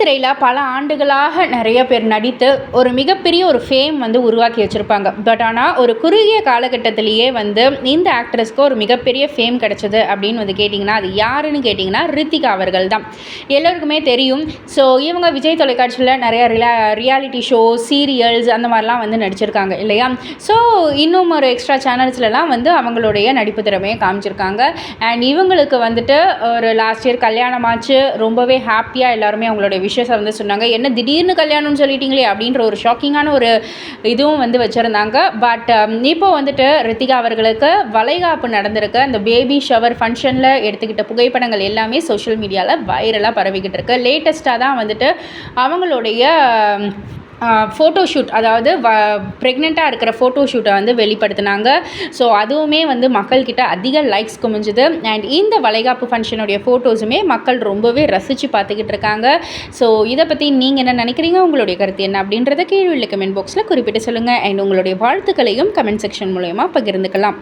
திரையில் பல ஆண்டுகளாக நிறைய பேர் நடித்து ஒரு மிகப்பெரிய ஒரு ஃபேம் வந்து உருவாக்கி வச்சுருப்பாங்க. பட் ஆனால் ஒரு குறுகிய காலகட்டத்திலேயே வந்து இந்த ஆக்ட்ரஸ்க்கு ஒரு மிகப்பெரிய ஃபேம் கிடச்சிது அப்படின்னு வந்து கேட்டிங்கன்னா அது யாருன்னு கேட்டிங்கன்னா ரித்திகா அவர்கள் தான். எல்லோருக்குமே தெரியும். ஸோ இவங்க விஜய் தொலைக்காட்சியில் நிறைய ரிலா ரியாலிட்டி ஷோ சீரியல்ஸ் அந்த மாதிரிலாம் வந்து நடிச்சிருக்காங்க இல்லையா? ஸோ இன்னும் ஒரு எக்ஸ்ட்ரா சேனல்ஸ்லலாம் வந்து அவங்களுடைய நடிப்பு திறமையை காமிச்சிருக்காங்க. அண்ட் இவங்களுக்கு வந்துட்டு ஒரு லாஸ்ட் இயர் கல்யாணமாச்சு ரொம்பவே ஹாப்பியாக எல்லாருமே அவங்களுடைய விஷயத்தை வந்து சொன்னாங்க. என்ன திடீர்னு கல்யாணம்னு சொல்லிட்டீங்களே அப்படின்ற ஒரு ஷாக்கிங்கான ஒரு இதுவும் வந்து வச்சுருந்தாங்க. பட் um, இப்போ வந்துட்டு ரித்திகா அவர்களுக்கு வளைகாப்பு நடந்திருக்கு. அந்த பேபி ஷவர் ஃபங்க்ஷனில் எடுத்துக்கிட்ட புகைப்படங்கள் எல்லாமே சோஷியல் மீடியாவில் வைரலாக பரவிக்கிட்டு இருக்கு. லேட்டஸ்ட்டாக தான் வந்துட்டு அவங்களுடைய um, ஃபோட்டோ ஷூட் அதாவது வ ப்ரெக்னெண்ட்டாக இருக்கிற ஃபோட்டோ ஷூட்டை வந்து வெளிப்படுத்தினாங்க. ஸோ அதுவுமே வந்து மக்கள்கிட்ட அதிக லைக்ஸ் குமிஞ்சுது. அண்ட் இந்த வளைகாப்பு ஃபங்க்ஷனுடைய ஃபோட்டோஸுமே மக்கள் ரொம்பவே ரசித்து பார்த்துக்கிட்டு இருக்காங்க. ஸோ இதை பற்றி நீங்கள் என்ன நினைக்கிறீங்க? உங்களுடைய கருத்து என்ன? அப்படின்றத கீழே உள்ள கமெண்ட் பாக்ஸில் குறிப்பிட்டு சொல்லுங்கள் அண்ட் உங்களுடைய வாழ்த்துக்களையும் கமெண்ட் செக்ஷன் மூலயமா பகிர்ந்துக்கலாம்.